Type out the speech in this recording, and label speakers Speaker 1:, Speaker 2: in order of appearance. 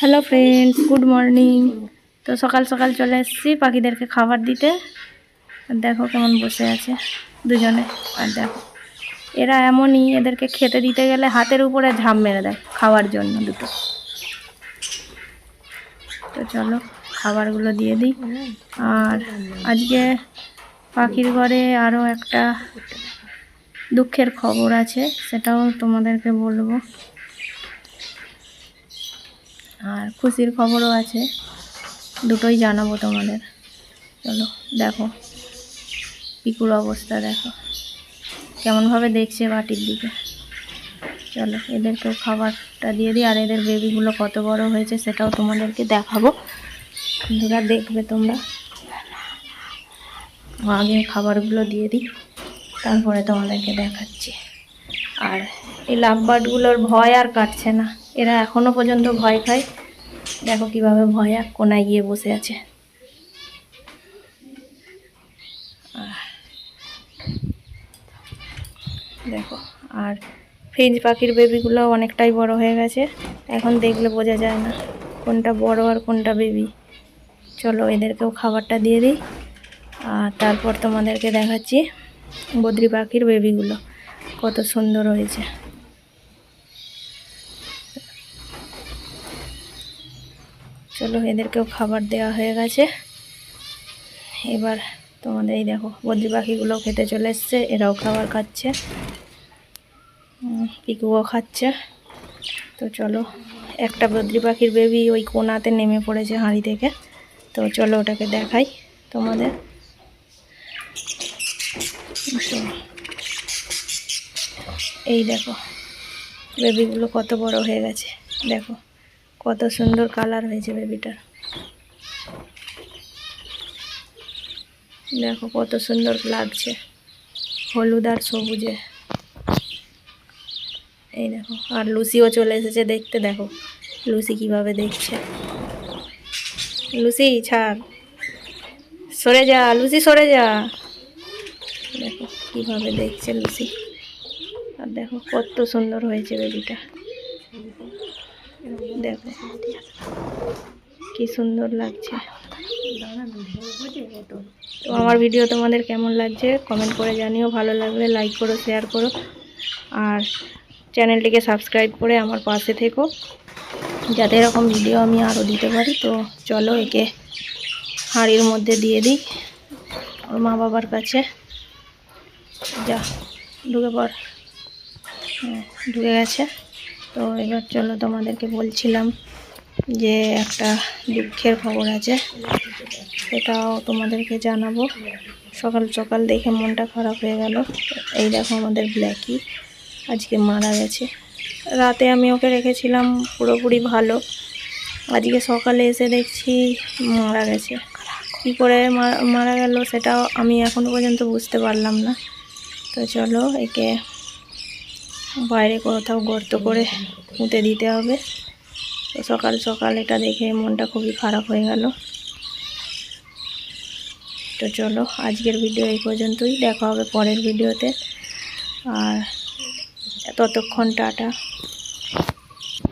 Speaker 1: Hello friends good morning তো সকাল সকাল চলে এসেছি পাখিদেরকে খাবার দিতে। দেখো কেমন বসে আছে দুজনে। আর দেখো, এরা এমনই এদেরকে খেতে দিতে গেলে হাতের উপরে ঝাঁপ মেরে দেয় খাওয়ার জন্য দুটো। তো চলো, খাবারগুলো দিয়ে দিই। আর আজকে পাখির ঘরে আরও একটা দুঃখের খবর আছে, সেটাও তোমাদেরকে বলব। আর খুশির খবরও আছে। দুটোই জানাব তোমাদের। চলো, দেখো। পিকুর অবস্থা, দেখো। কেমনভাবে দেখছে বাটির দিকে। চলো, এদেরকেও খাবারটা দিয়ে দিই। আর এদের বেবিগুলো কত বড় হয়েছে সেটাও তোমাদেরকে দেখাবো। বন্ধুরা, দেখবে তোমরা। আগে খাবারগুলো দিয়ে দিই, তারপরে তোমাদেরকে দেখাচ্ছি। আর এই লাভ লাভবার্ডগুলোর ভয় আর কাটছে না। এরা এখনও পর্যন্ত ভয় খায়। দেখো কীভাবে ভয় কোনায় গিয়ে বসে আছে। দেখো, আর ফ্রিজ পাখির বেবিগুলো অনেকটাই বড় হয়ে গেছে। এখন দেখলে বোঝা যায় না কোনটা বড় আর কোনটা বেবি। চলো এদেরকেও খাবারটা দিয়ে দিই। আর তারপর তোমাদেরকে দেখাচ্ছি বদ্রি পাখির বেবিগুলো। কত সুন্দর হয়েছে। চলো, এদেরকেও খাবার দেওয়া হয়ে গেছে। এবার তোমাদের এই দেখো, বদ্রি পাখিগুলো খেতে চলে এসছে, এরাও খাবার খাচ্ছে। পিকুও খাচ্ছে। তো চলো, একটা বদ্রি পাখির বেবি ওই কোনাতে নেমে পড়েছে হাঁড়ি থেকে। তো চলো, ওটাকে দেখাই তোমাদের। এই দেখো বেবিগুলো কত বড় হয়ে গেছে, দেখো। কত সুন্দর কালার হয়েছে বেবিটার। দেখো কত সুন্দর লাগছে হলুদ আর সবুজে। এই দেখো, আর লুসিও চলে এসেছে দেখতে দেখো। লুসি কীভাবে দেখছে। লুসি, ছাড়। সরে যা, লুসি সরে যা। দেখো কীভাবে দেখছে লুসি। আর দেখো কত সুন্দর হয়েছে বেবিটা। দেখো কি সুন্দর লাগছে। তো আমার ভিডিও তোমাদের কেমন লাগছে কমেন্ট করে জানিও, ভালো লাগলে লাইক করো শেয়ার করো, আর চ্যানেলটিকে সাবস্ক্রাইব করে আমার পাশে থেকো। যাতে এরকম ভিডিও আমি আরও দিতে পারি, তো চলো একে হাঁড়ির মধ্যে দিয়ে দিই ওর মা বাবার কাছে। যা, ঢুকে পড়। হ্যাঁ ঢুকে গেছে। তো এবার চলো তোমাদেরকে বলছিলাম যে একটা দুঃখের খবর আছে। সেটাও তোমাদেরকে জানাব। সকাল সকাল দেখে মনটা খারাপ হয়ে গেল। এই দেখো আমাদের ব্ল্যাকি, আজকে মারা গেছে। রাতে আমি ওকে রেখেছিলাম পুরোপুরি ভালো। আজকে সকালে এসে দেখছি মারা গেছে। কী করে মারা গেল সেটাও আমি এখনও পর্যন্ত বুঝতে পারলাম না। তো চলো একে বাইরে কোথাও গর্ত করে পুঁতে দিতে হবে। তো সকাল সকাল এটা দেখে মনটা খুবই খারাপ হয়ে গেল। তো চলো, আজকের ভিডিও এই পর্যন্তই। দেখা হবে পরের ভিডিওতে। আর ততক্ষণ টাটা।